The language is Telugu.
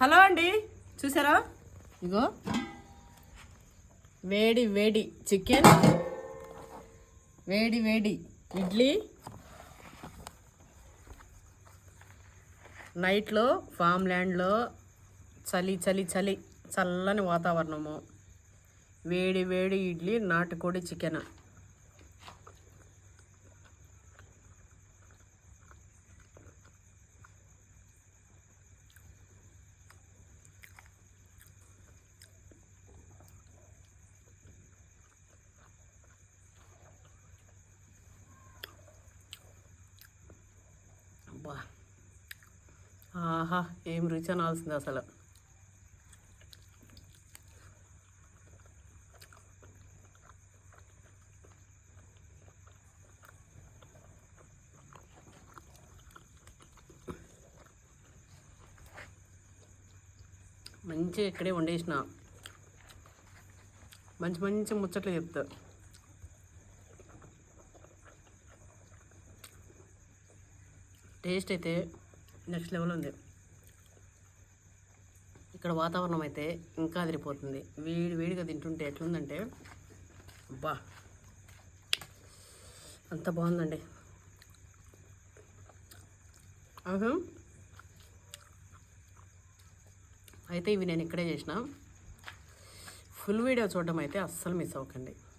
హలో అండి చూసారా? ఇగో. వేడి వేడి చికెన్ వేడి వేడి ఇడ్లీ. నైట్లో ఫామ్ ల్యాండ్లో చలి చలి చలి చల్లని వాతావరణము. వేడి వేడి ఇడ్లీ నాటుకోడి చికెన్. అబ్బా. ఆహా ఏం రుచి అనాల్సింది అసలు. మంచిగా ఇక్కడే వండేసిన. మంచి మంచి ముచ్చట్లు చెప్తా. టేస్ట్ అయితే నెక్స్ట్ లెవెల్ ఉంది. ఇక్కడ వాతావరణం అయితే ఇంకా అదిరిపోతుంది. వేడి వేడిగా తింటుంటే ఎట్లుందంటే అబ్బా! అంత బాగుందండి. అయితే ఇవి నేను ఇక్కడే చేసిన. ఫుల్ వీడియో చూడడం అయితే అస్సలు మిస్ అవ్వకండి.